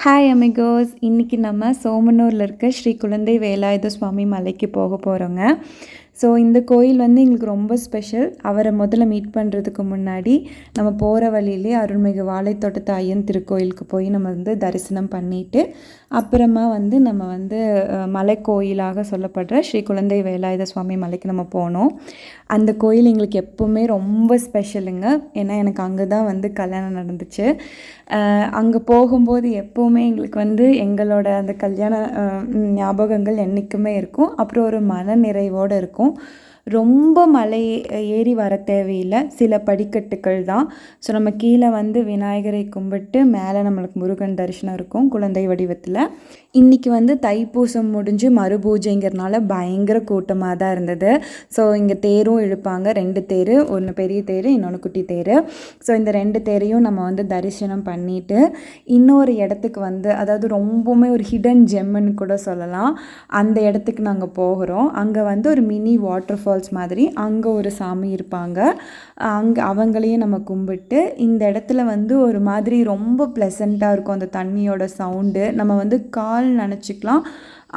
Hi amigos இன்றைக்கி நம்ம சோமனூரில் இருக்க ஸ்ரீ குழந்தை வேலாயுத சுவாமி மலைக்கு போக போகிறோங்க ஸோ இந்த கோயில் வந்து எங்களுக்கு ரொம்ப ஸ்பெஷல் அவரை முதல்ல மீட் பண்ணுறதுக்கு முன்னாடி நம்ம போகிற வழியிலே அருள்மிகு வாழைத்தோட்டத்து ஐயன் திருக்கோயிலுக்கு போய் நம்ம வந்து தரிசனம் பண்ணிவிட்டு அப்புறமா வந்து நம்ம வந்து மலைக்கோயிலாக மலை கோயிலாக சொல்லப்படுற ஸ்ரீ குழந்தை வேலாயுத சுவாமி மலைக்கு நம்ம போனோம். அந்த கோயில் எங்களுக்கு எப்போவுமே ரொம்ப ஸ்பெஷலுங்க ஏன்னா எனக்கு அங்கே தான் வந்து கல்யாணம் நடந்துச்சு. அங்கே போகும்போது எப்போவுமே எப்போவுமே எங்களுக்கு வந்து எங்களோட அந்த கல்யாண ஞாபகங்கள் என்றைக்குமே இருக்கும். அப்புறம் ஒரு மன நிறைவோடு இருக்கும். ரொம்ப மலை ஏறி வர தேவையில்லை. சில படிக்கட்டுகள் தான். ஸோ நம்ம கீழே வந்து விநாயகரை கும்பிட்டு மேலே நம்மளுக்கு முருகன் தரிசனம் இருக்கும் குழந்தை வடிவத்தில். இன்றைக்கி வந்து தைப்பூசம் முடிஞ்சு மறுபூஜைங்கிறனால பயங்கர கூட்டமாக தான் இருந்தது. ஸோ இங்கே தேரும் இழுப்பாங்க. ரெண்டு தேர் ஒன்று பெரிய தேர் இன்னொன்று குட்டி தேர். ஸோ இந்த ரெண்டு தேரையும் நம்ம வந்து தரிசனம் பண்ணிட்டு இன்னொரு இடத்துக்கு வந்து அதாவது ரொம்பவுமே ஒரு ஹிடன் ஜெம்முன்னு கூட சொல்லலாம். அந்த இடத்துக்கு நாங்கள் போகிறோம். அங்கே வந்து ஒரு மினி வாட்டர் ஃபால்ஸ் மாதிரி அங்கே ஒரு சாமி இருப்பாங்க. அங்கே அவங்களையும் நம்ம கும்பிட்டு இந்த இடத்துல வந்து ஒரு மாதிரி ரொம்ப ப்ளசண்ட்டாக இருக்கும் அந்த தண்ணியோட சவுண்டு நம்ம வந்து கால் நினச்சிக்கலாம்.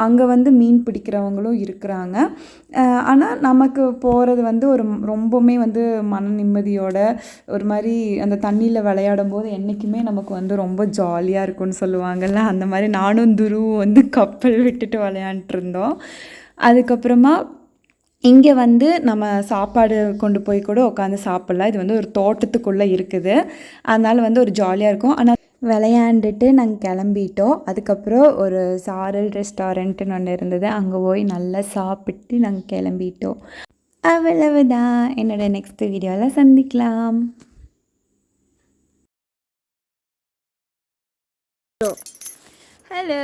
அங்கே வந்து மீன் பிடிக்கிறவங்களும் இருக்கிறாங்க. ஆனால் நமக்கு போகிறது வந்து ஒரு ரொம்பவுமே வந்து மன நிம்மதியோட ஒரு மாதிரி அந்த தண்ணியில் விளையாடும் போது என்றைக்குமே நமக்கு வந்து ரொம்ப ஜாலியாக இருக்கும்னு சொல்லுவாங்கள்ல அந்த மாதிரி நானும் துருவும் வந்து கப்பல் விட்டுட்டு விளையாண்டுட்டு அதுக்கப்புறமா இங்கே வந்து நம்ம சாப்பாடு கொண்டு போய் கூட உட்காந்து சாப்பிட்லாம். இது வந்து ஒரு தோட்டத்துக்குள்ளே இருக்குது. அதனால் வந்து ஒரு ஜாலியாக இருக்கும். ஆனால் விளையாண்டுட்டு நாங்கள் கிளம்பிட்டோம். அதுக்கப்புறம் ஒரு சாரல் ரெஸ்டாரண்ட்டுன்னு ஒன்று இருந்தது. அங்கே போய் நல்லா சாப்பிட்டு நாங்கள் கிளம்பிட்டோம். அவ்வளவுதான். என்னோட நெக்ஸ்ட் வீடியோவில் சந்திக்கலாம். ஹலோ